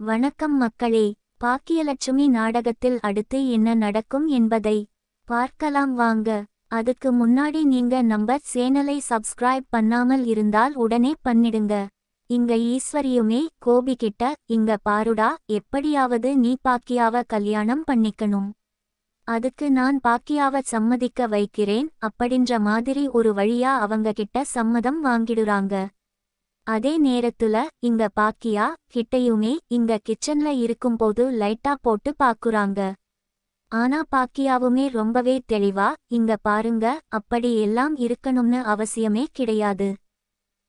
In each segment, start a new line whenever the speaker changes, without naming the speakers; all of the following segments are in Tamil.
வணக்கம் மக்களே பாக்கியலட்சுமி நாடகத்தில் அடுத்து என்ன நடக்கும் என்பதை பார்க்கலாம் வாங்க. அதுக்கு முன்னாடி நீங்க நம்ம சேனலை சப்ஸ்கிரைப் பண்ணாமல் இருந்தால் உடனே பண்ணிடுங்க. இங்க ஈஸ்வரியுமே கோபிகிட்ட இங்க பாருடா எப்படியாவது நீ பாக்கியாவ கல்யாணம் பண்ணிக்கணும். அதுக்கு நான் பாக்கியாவ சம்மதிக்க வைக்கிறேன் அப்படின்ற மாதிரி ஒரு வழியா அவங்க கிட்ட சம்மதம் வாங்கிடுறாங்க. அதே நேரத்துல இங்க பாக்கியா கிட்டையுமே இங்க கிச்சன்ல இருக்கும்போது லைட்டா போட்டு பாக்குறாங்க. ஆனா பாக்கியாவுமே ரொம்பவே தெளிவா இங்க பாருங்க அப்படி எல்லாம் இருக்கணும்னு அவசியமே கிடையாது.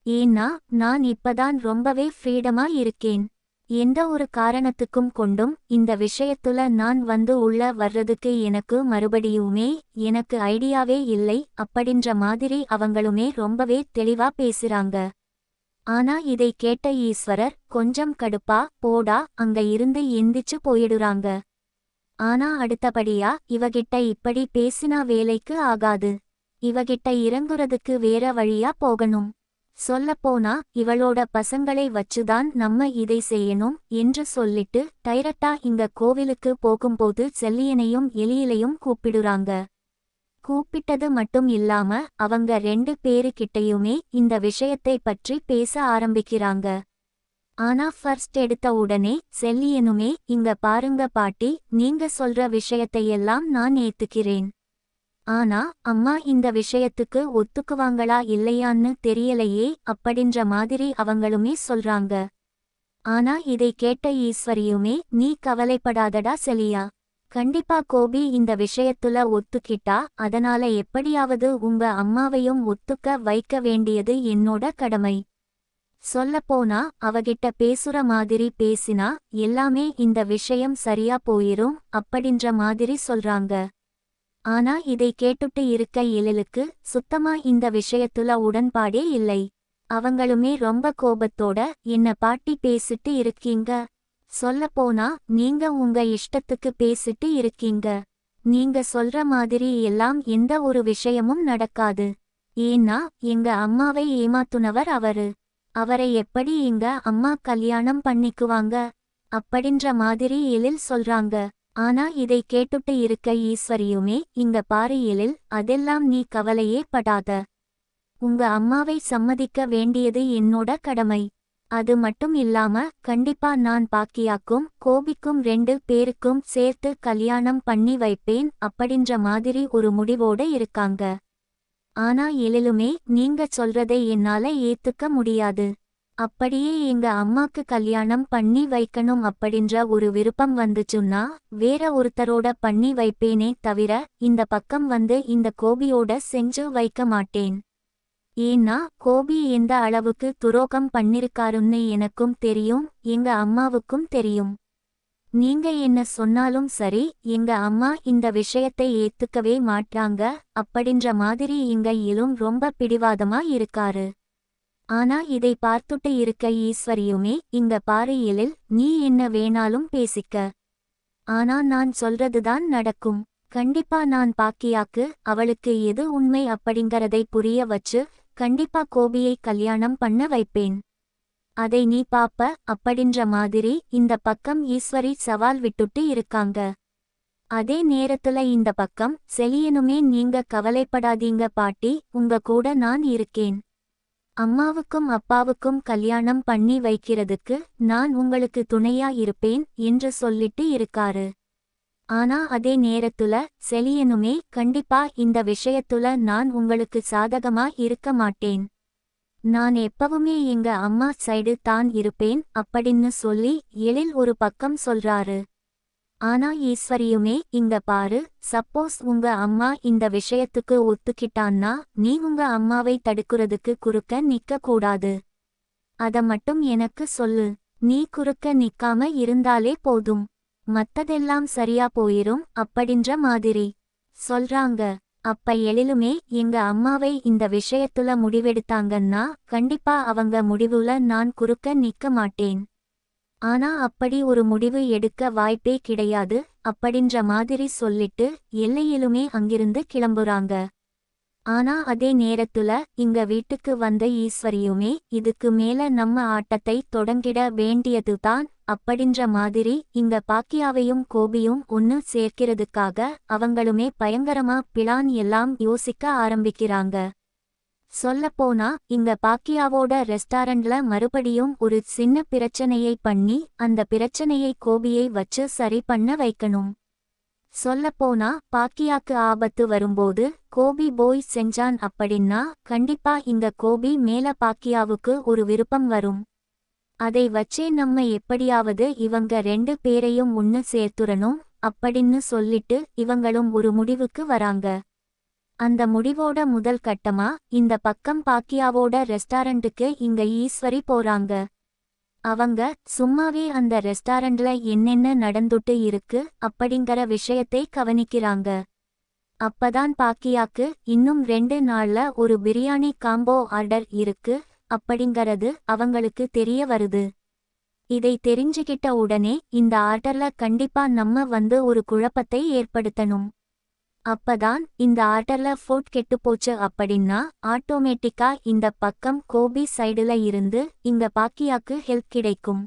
ஏன்னா நான் இப்பதான் ரொம்பவே ஃப்ரீடமா இருக்கேன். எந்த ஒரு காரணத்துக்கும் கொண்டும் இந்த விஷயத்துல நான் வந்து உள்ள வர்றதுக்கு எனக்கு மறுபடியுமே எனக்கு ஐடியாவே இல்லை அப்படின்ற மாதிரி அவங்களுமே ரொம்பவே தெளிவா பேசுறாங்க. ஆனா இதை கேட்ட ஈஸ்வரர் கொஞ்சம் கடுப்பா போடா அங்க இருந்து எந்திச்சு போயிடுறாங்க. ஆனா அடுத்தபடியா இவகிட்ட இப்படி பேசினா வேலைக்கு ஆகாது. இவகிட்ட இறங்குறதுக்கு வேற வழியா போகணும். சொல்லப்போனா இவளோட பசங்களை வச்சுதான் நம்ம இதை செய்யணும் என்று சொல்லிட்டு டைரக்டா இந்த கோவிலுக்கு போகும்போது செல்லியனையும் எலியிலையும் கூப்பிடுறாங்க. கூப்பிட்டது மட்டும் இல்லாம அவங்க ரெண்டு பேருக்கிட்டையுமே இந்த விஷயத்தை பற்றி பேச ஆரம்பிக்கிறாங்க. ஆனா ஃபர்ஸ்ட் எடுத்த உடனே செல்லியனுமே இங்க பாருங்க பாட்டி நீங்க சொல்ற விஷயத்தையெல்லாம் நான் ஏத்துக்கிறேன். ஆனா அம்மா இந்த விஷயத்துக்கு ஒத்துக்குவாங்களா இல்லையான்னு தெரியலையே அப்படின்ற மாதிரி அவங்களுமே சொல்றாங்க. ஆனா இதை கேட்ட ஈஸ்வரியுமே நீ கவலைப்படாதடா செலியா கண்டிப்பா கோபி இந்த விஷயத்துல ஒத்துக்கிட்டா அதனால எப்படியாவது உங்க அம்மாவையும் ஒத்துக்க வைக்க வேண்டியது என்னோட கடமை. சொல்லப்போனா அவகிட்ட பேசுற மாதிரி பேசினா எல்லாமே இந்த விஷயம் சரியா போயிரும் அப்படின்ற மாதிரி சொல்றாங்க. ஆனா இதை கேட்டுட்டு இருக்க எழிலுக்கு சுத்தமா இந்த விஷயத்துல உடன்பாடே இல்லை. அவங்களுமே ரொம்ப கோபத்தோட என்ன பாட்டி பேசிட்டு இருக்கீங்க? சொல்லப்போனா நீங்க உங்க இஷ்டத்துக்கு பேசிட்டு இருக்கீங்க. நீங்க சொல்ற மாதிரி எல்லாம் எந்த ஒரு விஷயமும் நடக்காது. ஏன்னா எங்க அம்மாவை ஏமாத்துனவர் அவரு. அவரை எப்படி எங்க அம்மா கல்யாணம் பண்ணிக்குவாங்க? அப்படின்ற மாதிரி எழில் சொல்றாங்க. ஆனா இதை கேட்டுட்டு இருக்க ஈஸ்வரியுமே இங்க பாரு எழில் அதெல்லாம் நீ கவலையே படாத. உங்க அம்மாவை சம்மதிக்க வேண்டியது என்னோட கடமை. அது மட்டும் இல்லாம கண்டிப்பா நான் பாக்கியாக்கும் கோபிக்கும் ரெண்டு பேருக்கும் சேர்த்து கல்யாணம் பண்ணி வைப்பேன் அப்படின்ற மாதிரி ஒரு முடிவோட இருக்காங்க. ஆனா எழிலுமே நீங்க சொல்றதை என்னால ஏத்துக்க முடியாது. அப்படியே எங்க அம்மாக்கு கல்யாணம் பண்ணி வைக்கணும் அப்படின்ற ஒரு விருப்பம் வந்துச்சுன்னா வேற ஒருத்தரோட பண்ணி வைப்பேனே தவிர இந்த பக்கம் வந்து இந்த கோபியோட செஞ்சு வைக்க மாட்டேன். ஏன்னா கோபி எந்த அளவுக்கு துரோகம் பண்ணிருக்காருன்னு எனக்கும் தெரியும் எங்க அம்மாவுக்கும் தெரியும். நீங்க என்ன சொன்னாலும் சரி எங்க அம்மா இந்த விஷயத்தை ஏத்துக்கவே மாட்டாங்க அப்படின்ற மாதிரி இங்க இலும் ரொம்ப பிடிவாதமா இருக்காரு. ஆனா இதை பார்த்துட்டு இருக்க ஈஸ்வரியுமே இங்க பாரு நீ என்ன வேணாலும் பேசிக்க. ஆனா நான் சொல்றதுதான் நடக்கும். கண்டிப்பா நான் பாக்கியாக்கு அவளுக்கு எது உண்மை அப்படிங்கறதை புரிய வச்சு கண்டிப்பா கோபியை கல்யாணம் பண்ண வைப்பேன். அதை நீ பாப்ப அப்படின்ற மாதிரி இந்த பக்கம் ஈஸ்வரி சவால் விட்டுட்டு இருக்காங்க. அதே நேரத்துல இந்த பக்கம் செலியனுமே நீங்க கவலைப்படாதீங்க பாட்டி உங்க கூட நான் இருக்கேன். அம்மாவுக்கும் அப்பாவுக்கும் கல்யாணம் பண்ணி வைக்கிறதுக்கு நான் உங்களுக்கு துணையா இருப்பேன் என்று சொல்லிட்டு இருக்காரு. ஆனா அதே நேரத்துல செலியனுமே கண்டிப்பா இந்த விஷயத்துல நான் உங்களுக்கு சாதகமா இருக்க மாட்டேன். நான் எப்பவுமே எங்க அம்மா சைடு தான் இருப்பேன் அப்படின்னு சொல்லி எழில் ஒரு பக்கம் சொல்றாரு. ஆனா ஈஸ்வரியுமே இங்க பாரு சப்போஸ் உங்க அம்மா இந்த விஷயத்துக்கு ஒத்துக்கிட்டான்னா நீ உங்க அம்மாவை தடுக்கிறதுக்கு குறுக்க நிக்க கூடாது. அத மட்டும் எனக்கு சொல்லு. நீ குறுக்க நிக்காம இருந்தாலே போதும். மத்ததெல்லாம் சரியா போயிரும் அப்படின்ற மாதிரி. சொல்றாங்க. அப்ப எழிலுமே எங்க அம்மாவை இந்த விஷயத்துல முடிவெடுத்தாங்கன்னா கண்டிப்பா அவங்க முடிவுல நான் குறுக்க நிக்க மாட்டேன். ஆனா அப்படி ஒரு முடிவு எடுக்க வாய்ப்பே கிடையாது அப்படின்ற மாதிரி சொல்லிட்டு எல்லையிலுமே அங்கிருந்து கிளம்புறாங்க. ஆனா அதே நேரத்துல இங்க வீட்டுக்கு வந்த ஈஸ்வரியுமே இதுக்கு மேல நம்ம ஆட்டத்தை தொடங்கிட வேண்டியதுதான் அப்படின்ற மாதிரி இங்க பாக்கியாவையும் கோபியும் ஒன்னு சேர்க்கிறதுக்காக அவங்களுமே பயங்கரமா பிளான் எல்லாம் யோசிக்க ஆரம்பிக்கிறாங்க. சொல்லப்போனா இங்க பாக்கியாவோட ரெஸ்டாரண்ட்ல மறுபடியும் ஒரு சின்ன பிரச்சனையை பண்ணி அந்த பிரச்சனையை கோபியை வச்சு சரி பண்ண வைக்கணும். சொல்லப்போனா பாக்கியாக்கு ஆபத்து வரும்போது கோபி போய் செஞ்சான் அப்படின்னா கண்டிப்பா இந்த கோபி மேல பாக்கியாவுக்கு ஒரு விருப்பம் வரும். அதை வச்சே நம்ம எப்படியாவது இவங்க ரெண்டு பேரையும் ஒன்னு சேர்த்துறணும் அப்படின்னு சொல்லிட்டு இவங்களும் ஒரு முடிவுக்கு வராங்க. அந்த முடிவோட முதல் கட்டமா இந்த பக்கம் பாக்கியாவோட ரெஸ்டாரண்ட்டுக்கு இங்க ஈஸ்வரி போறாங்க. அவங்க சும்மாவே அந்த ரெஸ்டாரண்ட்ல என்னென்ன நடந்துட்டு இருக்கு அப்படிங்கிற விஷயத்தை கவனிக்கிறாங்க. அப்பதான் பாக்கியாக்கு இன்னும் ரெண்டு நாள்ல ஒரு பிரியாணி காம்போ ஆர்டர் இருக்கு அப்படிங்கறது அவங்களுக்கு தெரிய வருது. இதை தெரிஞ்சுகிட்ட உடனே இந்த ஆர்டர்ல கண்டிப்பா நம்ம வந்து ஒரு குழப்பத்தை ஏற்படுத்தணும். அப்பதான் இந்த ஆர்டர்ல ஃபுட் கெட்டுப்போச்சு அப்படின்னா ஆட்டோமேட்டிக்கா இந்த பக்கம் கோபி சைடுல இருந்து இந்த பாக்கியாக்கு ஹெல்ப் கிடைக்கும்.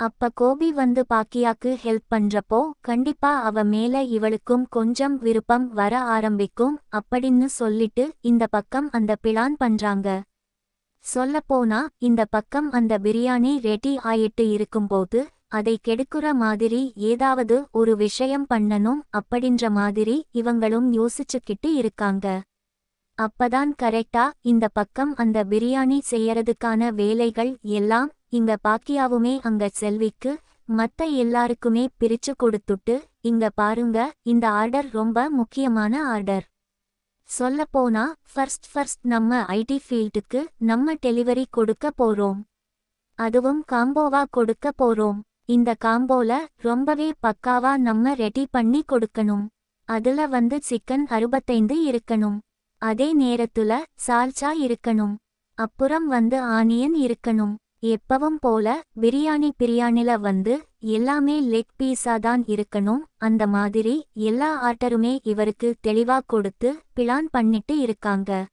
அப்ப கோபி வந்து பாக்கியாக்கு ஹெல்ப் பண்றப்போ கண்டிப்பா அவ மேல இவளுக்கும் கொஞ்சம் விருப்பம் வர ஆரம்பிக்கும் அப்படின்னு சொல்லிட்டு இந்த பக்கம் அந்த பிளான் பண்றாங்க. சொல்லப்போனா இந்த பக்கம் அந்த பிரியாணி ரெடி ஆயிட்டு இருக்கும்போது அதை கெடுக்குற மாதிரி ஏதாவது ஒரு விஷயம் பண்ணணும் அப்படின்ற மாதிரி இவங்களும் யோசிச்சுக்கிட்டு இருக்காங்க. அப்பதான் கரெக்டா இந்த பக்கம் அந்த பிரியாணி செய்யறதுக்கான வேலைகள் எல்லாம் இங்க பாக்கியாவுமே அங்க செல்விக்கு மத்த எல்லாருக்குமே பிரிச்சு கொடுத்துட்டு இங்க பாருங்க இந்த ஆர்டர் ரொம்ப முக்கியமான ஆர்டர். சொல்லப்போனா ஃபர்ஸ்ட் ஃபர்ஸ்ட் நம்ம ஐடி ஃபீல்டுக்கு நம்ம டெலிவரி கொடுக்க போறோம். அதுவும் காம்போவா கொடுக்க போறோம். இந்த காம்போல ரொம்பவே பக்காவா நம்ம ரெடி பண்ணி கொடுக்கணும். அதுல வந்து சிக்கன் அறுபத்தைந்து இருக்கணும். அதே நேரத்துல சால்ச்சா இருக்கணும். அப்புறம் வந்து ஆனியன் இருக்கணும். எப்பவும் போல பிரியாணி பிரியாணில வந்து எல்லாமே லெக் பீஸா தான் இருக்கணும். அந்த மாதிரி எல்லா ஆர்டருமே இவருக்கு தெளிவா கொடுத்து பிளான் பண்ணிட்டு இருக்காங்க.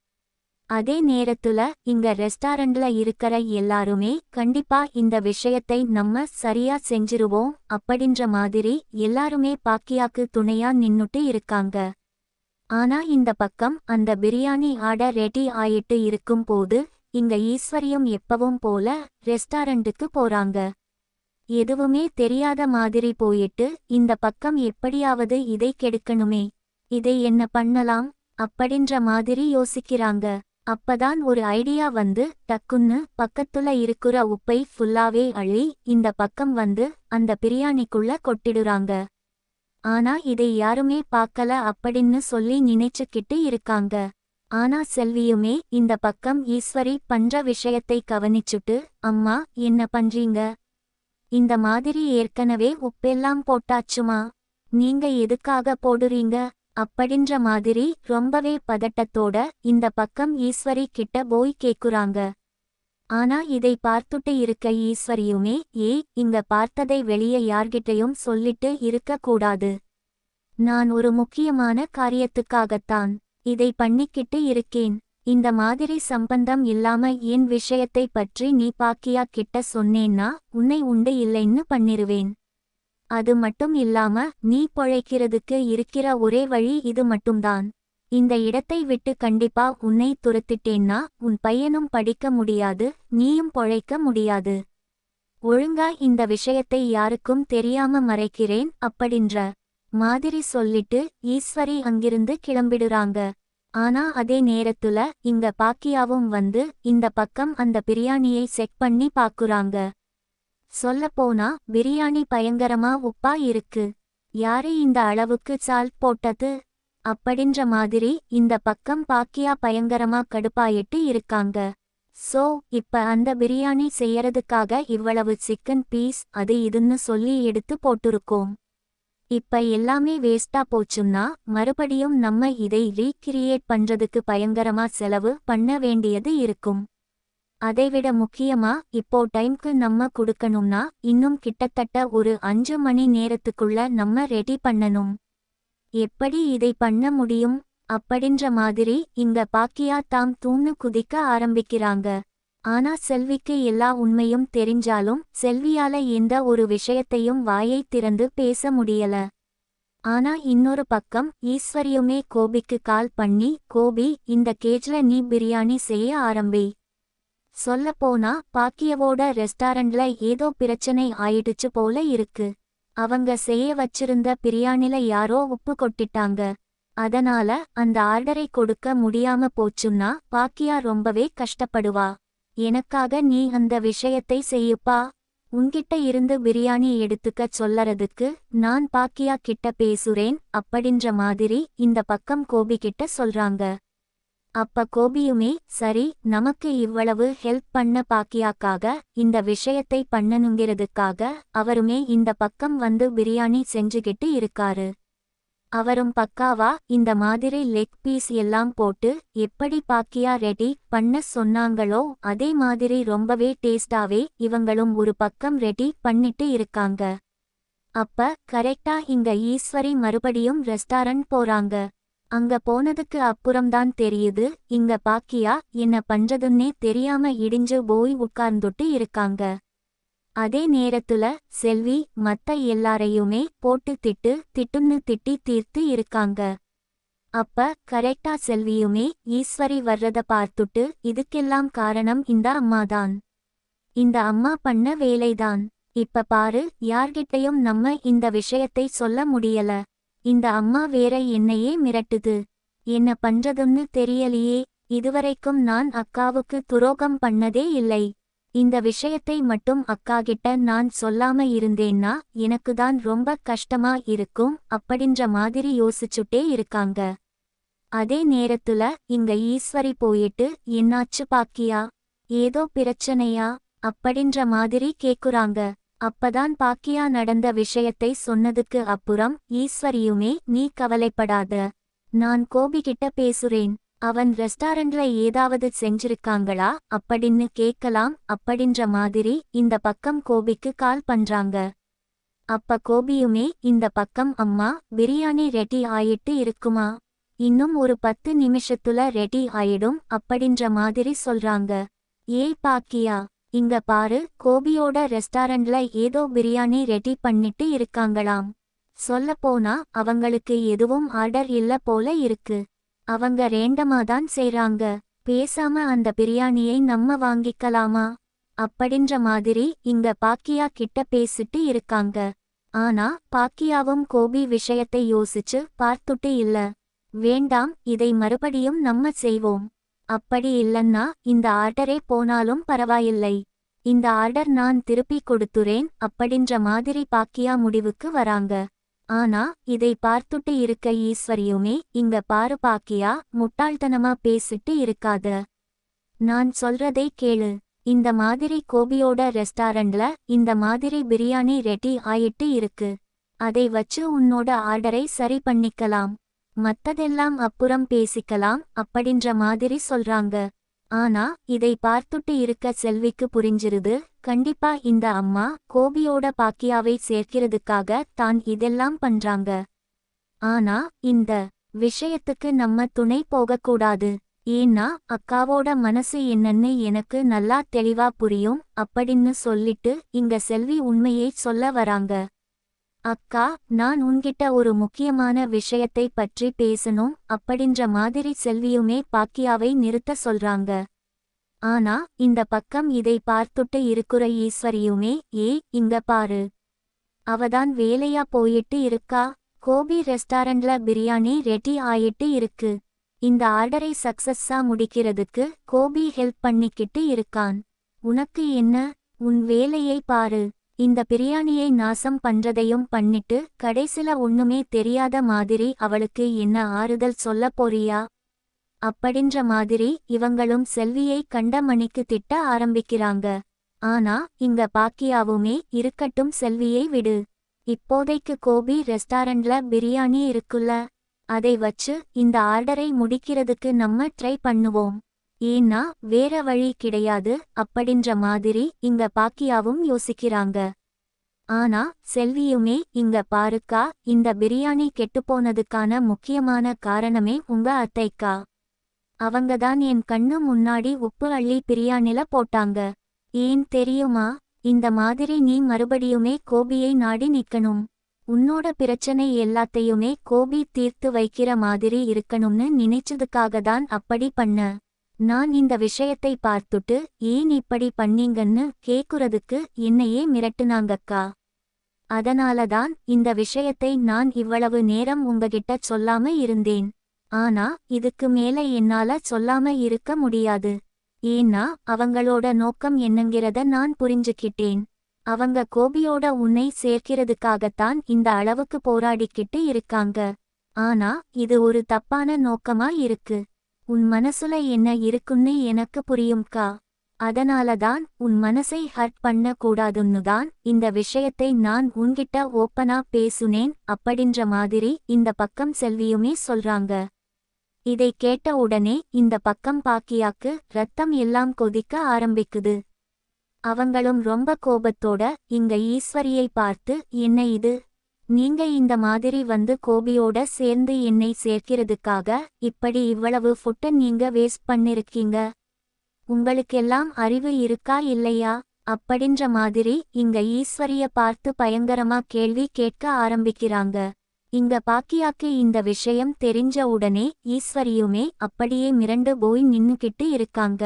அதே நேரத்துல இங்க ரெஸ்டாரண்ட்ல இருக்கிற எல்லாருமே கண்டிப்பா இந்த விஷயத்தை நம்ம சரியா செஞ்சிருவோம் அப்படின்ற மாதிரி எல்லாருமே பாக்கியாக்கு துணையா நின்னுட்டு இருக்காங்க. ஆனா இந்த பக்கம் அந்த பிரியாணி ஆர்டர் ரெடி ஆயிட்டு இருக்கும் போது இங்க ஈஸ்வரியும் எப்பவும் போல ரெஸ்டாரண்ட்டுக்கு போறாங்க. எதுவுமே தெரியாத மாதிரி போயிட்டு இந்த பக்கம் எப்படியாவது இதை கெடுக்கணுமே இதை என்ன பண்ணலாம் அப்படின்ற மாதிரி யோசிக்கிறாங்க. அப்பதான் ஒரு ஐடியா வந்து டக்குன்னு பக்கத்துல இருக்கிற உப்பை ஃபுல்லாவே அள்ளி இந்த பக்கம் வந்து அந்த பிரியாணிக்குள்ள கொட்டிடுறாங்க. ஆனா இதை யாருமே பார்க்கல அப்படின்னு சொல்லி நினைச்சுக்கிட்டு இருக்காங்க. ஆனா செல்வியுமே இந்த பக்கம் ஈஸ்வரி பண்ற விஷயத்தை கவனிச்சுட்டு அம்மா என்ன பண்றீங்க? இந்த மாதிரி ஏற்கனவே உப்பெல்லாம் போட்டாச்சுமா? நீங்க எதுக்காக போடுறீங்க? அப்படின்ற மாதிரி ரொம்பவே பதட்டத்தோட இந்த பக்கம் ஈஸ்வரி கிட்ட போய் கேக்குறாங்க. ஆனா இதை பார்த்துட்டு இருக்க ஈஸ்வரியுமே ஏ இங்க பார்த்ததை வெளியே யார்கிட்டயும் சொல்லிட்டு இருக்க கூடாது. நான் ஒரு முக்கியமான காரியத்துக்காகத்தான் இதை பண்ணிக்கிட்டு இருக்கேன். இந்த மாதிரி சம்பந்தம் இல்லாம என் விஷயத்தை பற்றி நீ பாக்கியா கிட்ட சொன்னேன்னா உன்னை உண்டு இல்லைன்னு பண்ணிருவேன். அது மட்டும் இல்லாம நீ பொழைக்கிறதுக்கு இருக்கிற ஒரே வழி இது மட்டும்தான். இந்த இடத்தை விட்டு கண்டிப்பா உன்னை துரத்திட்டேன்னா உன் பையனும் படிக்க முடியாது நீயும் பொழைக்க முடியாது. ஒழுங்கா இந்த விஷயத்தை யாருக்கும் தெரியாம மறைக்கிறேன் அப்படின்ற மாதிரி சொல்லிட்டு ஈஸ்வரி அங்கிருந்து கிளம்பிடுறாங்க. ஆனா அதே நேரத்துல இங்க பாக்கியாவும் வந்து இந்த பக்கம் அந்த பிரியாணியை செக் பண்ணி பாக்குறாங்க. சொல்லப்போனா பிரியாணி பயங்கரமா உப்பா இருக்கு. யாரு இந்த அளவுக்கு சால்ட் போட்டது? அப்படின்ற மாதிரி இந்த பக்கம் பாக்கியா பயங்கரமா கடுப்பாயிட்டு இருக்காங்க. சோ இப்ப அந்த பிரியாணி செய்யறதுக்காக இவ்வளவு சிக்கன் பீஸ் அது இதுன்னு சொல்லி எடுத்து போட்டிருக்கோம். இப்ப எல்லாமே வேஸ்டா போச்சுன்னா மறுபடியும் நம்ம இதை ரீக்ரியேட் பண்றதுக்கு பயங்கரமா செலவு பண்ண வேண்டியது இருக்கும். அதைவிட முக்கியமா இப்போ டைம்க்கு நம்ம கொடுக்கணும்னா இன்னும் கிட்டத்தட்ட ஒரு அஞ்சு மணி நேரத்துக்குள்ள நம்ம ரெடி பண்ணணும். எப்படி இதை பண்ண முடியும்? அப்படின்ற மாதிரி இந்த பாக்கியா தாம் தூன்னு குதிக்க ஆரம்பிக்கிறாங்க. ஆனா செல்விக்கு எல்லா உண்மையும் தெரிஞ்சாலும் செல்வியால எந்த ஒரு விஷயத்தையும் வாயை திறந்து பேச முடியல. ஆனா இன்னொரு பக்கம் ஈஸ்வரியுமே கோபிக்கு கால் பண்ணி கோபி இந்த கேஜ்ல நீ பிரியாணி செய்ய ஆரம்பி. சொல்லப்போனா பாக்கியவோட ரெஸ்டாரண்ட்ல ஏதோ பிரச்சனை ஆயிடுச்சு போல இருக்கு. அவங்க செய்ய வச்சிருந்த பிரியாணில யாரோ உப்பு கொட்டிட்டாங்க. அதனால அந்த ஆர்டரை கொடுக்க முடியாம போச்சுன்னா பாக்கியா ரொம்பவே கஷ்டப்படுவா. எனக்காக நீ அந்த விஷயத்தை செய்யுப்பா. உன்கிட்ட இருந்து பிரியாணி எடுத்துக்கச் சொல்லறதுக்கு நான் பாக்கியா கிட்ட பேசுறேன் அப்படின்ற மாதிரி இந்த பக்கம் கோபி கிட்ட சொல்றாங்க. அப்ப கோபியுமே சரி நமக்கு இவ்வளவு ஹெல்ப் பண்ண பாக்கியாக்காக இந்த விஷயத்தை பண்ணணுங்கிறதுக்காக அவருமே இந்த பக்கம் வந்து பிரியாணி செஞ்சுகிட்டு இருக்காரு. அவரும் பக்காவா இந்த மாதிரி லெக் பீஸ் எல்லாம் போட்டு எப்படி பாக்கியா ரெடி பண்ண சொன்னாங்களோ அதே மாதிரி ரொம்பவே டேஸ்டாவே இவங்களும் ஒரு பக்கம் ரெடி பண்ணிட்டு இருக்காங்க. அப்ப கரெக்டா இங்க ஈஸ்வரி மறுபடியும் ரெஸ்டாரண்ட் போறாங்க. அங்க போனதுக்கு அப்புறம்தான் தெரியுது இங்க பாக்கியா என்ன பண்றதுன்னே தெரியாம இடிஞ்சு போய் உட்கார்ந்துட்டு இருக்காங்க. அதே நேரத்துல செல்வி மத்த எல்லாரையுமே போட்டு திட்டு திட்டுன்னு திட்டி தீர்த்து இருக்காங்க. அப்ப கரெக்டா செல்வியுமே ஈஸ்வரி வர்றத பார்த்துட்டு இதுக்கெல்லாம் காரணம் இந்த அம்மாதான். இந்த அம்மா பண்ண வேலைதான். இப்ப பாரு யார்கிட்டயும் நம்ம இந்த விஷயத்தை சொல்ல முடியல. இந்த அம்மா வேற என்னையே மிரட்டுது. என்ன பண்றதுன்னு தெரியலையே. இதுவரைக்கும் நான் அக்காவுக்கு துரோகம் பண்ணதே இல்லை. இந்த விஷயத்தை மட்டும் அக்கா கிட்ட நான் சொல்லாம இருந்தேன்னா எனக்குதான் ரொம்ப கஷ்டமா இருக்கும் அப்படின்ற மாதிரி யோசிச்சுட்டே இருக்காங்க. அதே நேரத்துல இங்க ஈஸ்வரி போயிட்டு என்னாச்சு பாக்கியா? ஏதோ பிரச்சனையா? அப்படின்ற மாதிரி கேக்குறாங்க. அப்பதான் பாக்கியா நடந்த விஷயத்தை சொன்னதுக்கு அப்புறம் ஈஸ்வரியுமே நீ கவலைப்படாத. நான் கோபிகிட்ட பேசுறேன். அவன் ரெஸ்டாரண்ட்ல ஏதாவது செஞ்சிருக்காங்களா? அப்படின்னு கேட்கலாம். அப்படின்ற மாதிரி இந்த பக்கம் கோபிக்கு கால் பண்றாங்க. அப்ப கோபியுமே இந்த பக்கம் அம்மா பிரியாணி ரெடி ஆயிட்டு இருக்குமா? இன்னும் ஒரு பத்து நிமிஷத்துல ரெடி ஆயிடும் அப்படின்ற மாதிரி சொல்றாங்க. ஏய் பாக்கியா இங்க பாரு கோபியோட ரெஸ்டாரண்ட்ல ஏதோ பிரியாணி ரெடி பண்ணிட்டு இருக்காங்களாம். சொல்லப்போனா அவங்களுக்கு எதுவும் ஆர்டர் இல்ல போல இருக்கு. அவங்க ரேண்டமாதான் செய்றாங்க. பேசாம அந்த பிரியாணியை நம்ம வாங்கிக்கலாமா? அப்படின்ற மாதிரி இங்க பாக்கியா கிட்ட பேசிட்டு இருக்காங்க. ஆனா பாக்கியாவும் கோபி விஷயத்தை யோசிச்சு பார்த்துட்டு இல்ல. வேண்டாம் இதை மறுபடியும் நம்ம செய்வோம். அப்படி இல்லன்னா இந்த ஆர்டரே போனாலும் பரவாயில்லை. இந்த ஆர்டர் நான் திருப்பி கொடுத்துறேன் அப்படின்ற மாதிரி பாக்கியா முடிவுக்கு வராங்க. ஆனா இதை பார்த்துட்டு இருக்க ஈஸ்வரியுமே இங்க பாரு பாக்கியா முட்டாள்தனமா பேசிட்டு இருக்காத. நான் சொல்றதை கேளு. இந்த மாதிரி கோபியோட ரெஸ்டாரண்ட்ல இந்த மாதிரி பிரியாணி ரெடி ஆயிட்டு இருக்கு. அதை வச்சு உன்னோட ஆர்டரை சரி பண்ணிக்கலாம். மத்ததெல்லாம் அப்புறம் பேசிக்கலாம் அப்படின்ற மாதிரி சொல்றாங்க. ஆனா இதை பார்த்துட்டு இருக்க செல்விக்கு புரிஞ்சிருது கண்டிப்பா இந்த அம்மா கோபியோட பாக்கியாவை சேர்க்கிறதுக்காக தான் இதெல்லாம் பண்றாங்க. ஆனா இந்த விஷயத்துக்கு நம்ம துணை போகக்கூடாது. ஏன்னா அக்காவோட மனசு என்னன்னு எனக்கு நல்லா தெளிவா புரியும் அப்படின்னு சொல்லிட்டு இங்க செல்வி உண்மையை சொல்ல வராங்க. அக்கா நான் உன்கிட்ட ஒரு முக்கியமான விஷயத்தை பற்றி பேசணும் அப்படின்ற மாதிரி செல்வியுமே பாக்கியாவை நிறுத்த சொல்றாங்க. ஆனா இந்த பக்கம் இதை பார்த்துட்டு இருக்குற ஈஸ்வரியுமே ஏ இங்க பாரு. அவதான் வேலையா போயிட்டு இருக்கா. கோபி ரெஸ்டாரண்ட்ல பிரியாணி ரெடி ஆயிட்டு இருக்கு. இந்த ஆர்டரை சக்சஸ்ஸா முடிக்கிறதுக்கு கோபி ஹெல்ப் பண்ணிக்கிட்டு இருக்கான். உனக்கு என்ன? உன் வேலையை பாரு. இந்த பிரியாணியை நாசம் பண்றதையும் பண்ணிட்டு கடைசில ஒண்ணுமே தெரியாத மாதிரி அவளுக்கு என்ன ஆறுதல் சொல்ல போறியா? அப்படின்ற மாதிரி இவங்களும் செல்வியை கண்ட மணிக்கு திட்ட ஆரம்பிக்கிறாங்க. ஆனா இங்க பாக்கியாவுமே இருக்கட்டும் செல்வியை விடு. இப்போதைக்கு கோபி ரெஸ்டாரண்ட்ல பிரியாணி இருக்குல்ல அதை வச்சு இந்த ஆர்டரை முடிக்கிறதுக்கு நம்ம ட்ரை பண்ணுவோம். ஏன்னா வேற வழி கிடையாது அப்படின்ற மாதிரி இங்க பாக்கியாவும் யோசிக்கிறாங்க. ஆனா செல்வியுமே இங்க பாருக்கா இந்த பிரியாணி கெட்டுப்போனதுக்கான முக்கியமான காரணமே உங்க அத்தைக்கா. அவங்கதான் என் கண்ணு முன்னாடி உப்பு அள்ளி பிரியாணில போட்டாங்க. ஏன் தெரியுமா? இந்த மாதிரி நீ மறுபடியுமே கோபியை நாடி நிக்கணும். உன்னோட பிரச்சனை எல்லாத்தையுமே கோபி தீர்த்து வைக்கிற மாதிரி இருக்கணும்னு நினைச்சதுக்காக தான் அப்படி பண்ண. நான் இந்த விஷயத்தை பார்த்துட்டு ஏன் இப்படி பண்ணீங்கன்னு கேக்குறதுக்கு என்னையே மிரட்டுனாங்கக்கா. அதனாலதான் இந்த விஷயத்தை நான் இவ்வளவு நேரம் உங்ககிட்ட சொல்லாம இருந்தேன். ஆனா இதுக்கு மேல என்னால சொல்லாம இருக்க முடியாது. ஏன்னா அவங்களோட நோக்கம் என்னங்கிறத நான் புரிஞ்சுக்கிட்டேன். அவங்க கோபியோட உன்னை சேர்க்கிறதுக்காகத்தான் இந்த அளவுக்கு போராடிக்கிட்டு இருக்காங்க. ஆனா இது ஒரு தப்பான நோக்கமா இருக்கு. உன் மனசுல என்ன இருக்குன்னு எனக்கு புரியும்க்கா அதனாலதான் உன் மனசை ஹர்ட் பண்ண கூடாதுன்னு தான் இந்த விஷயத்தை நான் உன்கிட்ட ஓப்பனா பேசுனேன் அப்படின்ற மாதிரி இந்த பக்கம் செல்வியுமே சொல்றாங்க. இதை கேட்ட உடனே இந்த பக்கம் பாக்கியாக்கு ரத்தம் எல்லாம் கொதிக்க ஆரம்பிக்குது. அவங்களும் ரொம்ப கோபத்தோட இங்க ஈஸ்வரியை பார்த்து என்ன இது? நீங்க இந்த மாதிரி வந்து கோபியோட சேர்ந்து என்னை சேர்க்கிறதுக்காக இப்படி இவ்வளவு ஃபுட்டை நீங்க வேஸ்ட் பண்ணிருக்கீங்க? உங்களுக்கெல்லாம் அறிவு இருக்கா இல்லையா? அப்படின்ற மாதிரி இங்க ஈஸ்வரிய பார்த்து பயங்கரமா கேள்வி கேட்க ஆரம்பிக்கிறாங்க. இங்க பாக்கியாக்கு இந்த விஷயம் தெரிஞ்ச உடனே ஈஸ்வரியுமே அப்படியே மிரண்டு போய் நின்னுக்கிட்டு இருக்காங்க.